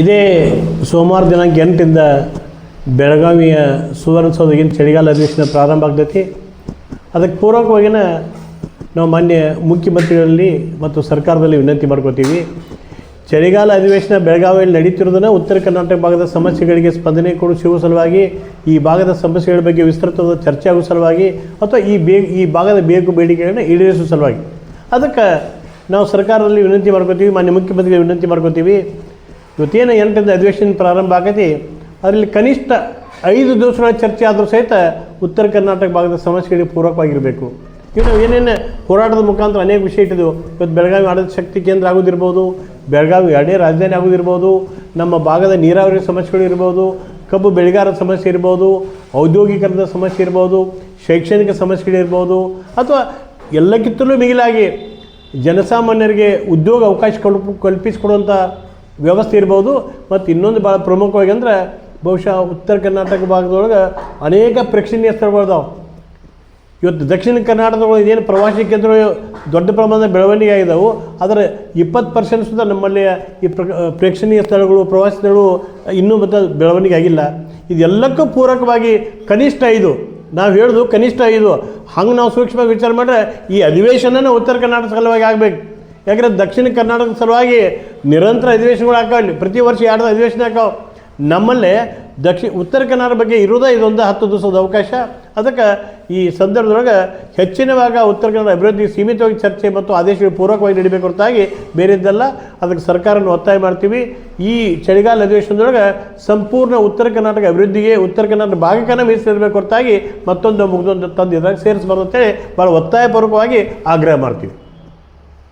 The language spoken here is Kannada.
ಇದೇ ಸೋಮವಾರ ದಿನಾಂಕ ಎಂಟಿಂದ ಬೆಳಗಾವಿಯ ಸುವರ್ಣಸೌಧಗಿನ ಚಳಿಗಾಲ ಅಧಿವೇಶನ ಪ್ರಾರಂಭ ಆಗ್ತೈತಿ. ಅದಕ್ಕೆ ಪೂರ್ವಕವಾಗಿನ ನಾವು ಮಾನ್ಯ ಮುಖ್ಯಮಂತ್ರಿಗಳಲ್ಲಿ ಮತ್ತು ಸರ್ಕಾರದಲ್ಲಿ ವಿನಂತಿ ಮಾಡ್ಕೋತೀವಿ. ಚಳಿಗಾಲ ಅಧಿವೇಶನ ಬೆಳಗಾವಿಯಲ್ಲಿ ನಡೀತಿರೋದನ್ನು ಉತ್ತರ ಕರ್ನಾಟಕ ಭಾಗದ ಸಮಸ್ಯೆಗಳಿಗೆ ಸ್ಪಂದನೆ ಕೊಡಿಸುವ ಸಲುವಾಗಿ, ಈ ಭಾಗದ ಸಮಸ್ಯೆಗಳ ಬಗ್ಗೆ ವಿಸ್ತೃತವಾದ ಚರ್ಚೆ ಆಗುವ ಸಲುವಾಗಿ ಅಥವಾ ಈ ಬೇ, ಈ ಭಾಗದ ಬೇಕು ಬೇಡಿಕೆಗಳನ್ನ ಈಡೇರಿಸುವ ಸಲುವಾಗಿ. ಅದಕ್ಕೆ ನಾವು ಸರ್ಕಾರದಲ್ಲಿ ವಿನಂತಿ ಮಾಡ್ಕೋತೀವಿ, ಮಾನ್ಯ ಮುಖ್ಯಮಂತ್ರಿಗಳಿಗೆ ವಿನಂತಿ ಮಾಡ್ಕೋತೀವಿ. ಇವತ್ತೇನು ಎಂಟರಿಂದ ಅಧಿವೇಶನ ಪ್ರಾರಂಭ ಆಗೈತಿ ಅದರಲ್ಲಿ ಕನಿಷ್ಠ ಐದು ದಿವಸಗಳ ಚರ್ಚೆ ಆದರೂ ಸಹಿತ ಉತ್ತರ ಕರ್ನಾಟಕ ಭಾಗದ ಸಮಸ್ಯೆಗಳಿಗೆ ಪೂರಕವಾಗಿರಬೇಕು. ನಾವು ಏನೇನು ಹೋರಾಟದ ಮುಖಾಂತರ ಅನೇಕ ವಿಷಯ ಇಟ್ಟಿದ್ದೆವು ಇವತ್ತು ಬೆಳಗಾವಿ ಆಡಳಿತ ಶಕ್ತಿ ಕೇಂದ್ರ ಆಗೋದಿರ್ಬೋದು, ಬೆಳಗಾವಿ ಎರಡೇ ರಾಜಧಾನಿ ಆಗೋದಿರ್ಬೋದು, ನಮ್ಮ ಭಾಗದ ನೀರಾವರಿ ಸಮಸ್ಯೆಗಳು ಇರ್ಬೋದು, ಕಬ್ಬು ಬೆಳೆಗಾರರ ಸಮಸ್ಯೆ ಇರ್ಬೋದು, ಔದ್ಯೋಗೀಕರಣದ ಸಮಸ್ಯೆ ಇರ್ಬೋದು, ಶೈಕ್ಷಣಿಕ ಸಮಸ್ಯೆಗಳಿರ್ಬೋದು ಅಥವಾ ಎಲ್ಲಕ್ಕಿಂತಲೂ ಮಿಗಿಲಾಗಿ ಜನಸಾಮಾನ್ಯರಿಗೆ ಉದ್ಯೋಗ ಅವಕಾಶ ಕಲ್ಪ ಕಲ್ಪಿಸಿಕೊಡುವಂಥ ವ್ಯವಸ್ಥೆ ಇರ್ಬೋದು, ಮತ್ತು ಇನ್ನೊಂದು ಭಾಳ ಪ್ರಮುಖವಾಗಿ ಅಂದರೆ ಬಹುಶಃ ಉತ್ತರ ಕರ್ನಾಟಕ ಭಾಗದೊಳಗೆ ಅನೇಕ ಪ್ರೇಕ್ಷಣೀಯ ಸ್ಥಳಗಳಿದಾವೆ ಇವತ್ತು ದಕ್ಷಿಣ ಕರ್ನಾಟಕದೊಳಗೆ ಇದೇನು ಪ್ರವಾಸಿ ಕೇಂದ್ರಗಳು ದೊಡ್ಡ ಪ್ರಮಾಣದ ಬೆಳವಣಿಗೆ ಆಗಿದ್ದಾವೆ ಆದರೆ ಇಪ್ಪತ್ತು ಪರ್ಸೆಂಟ್ ಸುತ್ತ ನಮ್ಮಲ್ಲಿ ಈ ಪ್ರ ಪ್ರೇಕ್ಷಣೀಯ ಸ್ಥಳಗಳು, ಪ್ರವಾಸಿ ಸ್ಥಳಗಳು ಇನ್ನೂ ಮತ್ತು ಬೆಳವಣಿಗೆ ಆಗಿಲ್ಲ. ಇದೆಲ್ಲಕ್ಕೂ ಪೂರಕವಾಗಿ ಕನಿಷ್ಠ ಐದು. ನಾವು ಹೇಳೋದು ಕನಿಷ್ಠ ಐದು. ಹಂಗೆ ನಾವು ಸೂಕ್ಷ್ಮವಾಗಿ ವಿಚಾರ ಮಾಡಿದ್ರೆ ಈ ಅಧಿವೇಶನನೇ ಉತ್ತರ ಕರ್ನಾಟಕ ಸಲುವಾಗಿ ಆಗಬೇಕು. ಯಾಕಂದರೆ ದಕ್ಷಿಣ ಕರ್ನಾಟಕದ ಸಲುವಾಗಿ ನಿರಂತರ ಅಧಿವೇಶನಗಳು ಹಾಕಾವಲ್ಲಿ. ಪ್ರತಿ ವರ್ಷ ಎರಡು ಅಧಿವೇಶನ ಹಾಕಾವ ನಮ್ಮಲ್ಲೇ ದಕ್ಷಿಣ, ಉತ್ತರ ಕನ್ನಡ ಬಗ್ಗೆ ಇರೋದೇ ಇದೊಂದು ಹತ್ತು ದಿವಸದ ಅವಕಾಶ. ಅದಕ್ಕೆ ಈ ಸಂದರ್ಭದೊಳಗೆ ಹೆಚ್ಚಿನ ಭಾಗ ಉತ್ತರ ಕನ್ನಡ ಅಭಿವೃದ್ಧಿ ಸೀಮಿತವಾಗಿ ಚರ್ಚೆ ಮತ್ತು ಆದೇಶಗಳು ಪೂರ್ವಕವಾಗಿ ನಡಿಬೇಕು ಹೊರತಾಗಿ ಬೇರೆದ್ದಲ್ಲ. ಅದಕ್ಕೆ ಸರ್ಕಾರನ ಒತ್ತಾಯ ಮಾಡ್ತೀವಿ. ಈ ಚಳಿಗಾಲ ಅಧಿವೇಶನದೊಳಗೆ ಸಂಪೂರ್ಣ ಉತ್ತರ ಕರ್ನಾಟಕ ಅಭಿವೃದ್ಧಿಗೆ, ಉತ್ತರ ಕನ್ನಡ ಭಾಗಕ್ಕನ ಮೀಸಲಿರಬೇಕು ಹೊರತಾಗಿ ಮತ್ತೊಂದು ಮುಗಿದೊಂದು ತಂದು ಇದ್ರಾಗ ಸೇರಿಸಬಾರ್ದು ಅಂತೇಳಿ ಭಾಳ ಒತ್ತಾಯಪೂರ್ವಕವಾಗಿ ಆಗ್ರಹ ಮಾಡ್ತೀವಿ.